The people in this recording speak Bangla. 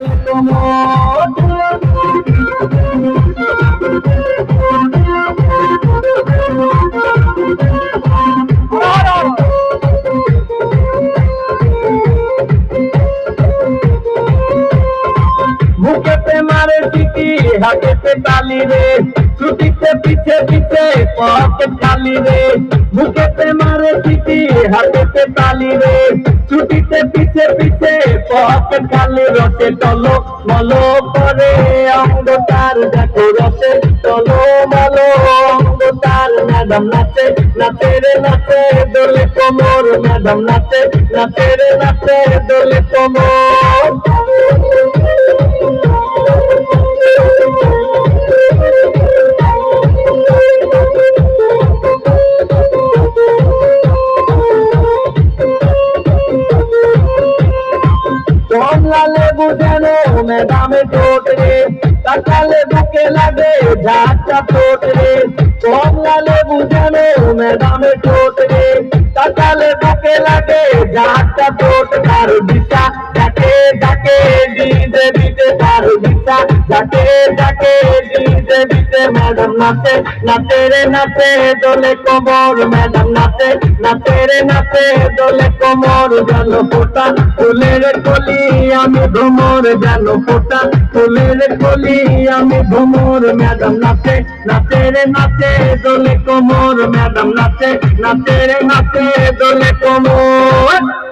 Mukhe pe টিকি হাতেতে তালি রে। ছুটিতে পিছে পিছে পকেট খালি রে। মুখেতে মারে টিকি হাতেতে তালি রে। ছুটিতে পিছে পিছে পকেট খালি, রসে টলো মলো করে। তার দেখো রসে টলো মলো। তার ম্যাডাম নাচে নাচে রে নাচে, দোলে কোমর ম্যাডাম নাচে নাচে রে নাচে, দোলে কোমর। কমলা লেবু যেন ম্যাডামে ঠোঁট রে তাকালে বুকে লাগে ঝাঁকটা ঠোঁট রে কমলা লেবু যেন ম্যাডামে ঠোঁট রে তাকালে বুকে লাগে ঝাঁকটা ঠোঁট তার দিশা যাকে যাকে ডিজে দিতে তার দিশা যাকে যাকে ডিজে দিতে ম্যাডাম নাচে। নাচে রে নাচে, দোলে কোমর ম্যাডাম নাচে। নাচে রে নাচে, দোলে কোমর যেন ফোটা। ফুলের কলি আমি ভ্রমর যেন ফোটা। ফুলের কলি আমি ভ্রমর ম্যাডাম নাচে। নাচে রে নাচে, দোলে কোমর ম্যাডাম নাচে। নাচে রে নাচে, দোলে কোমর।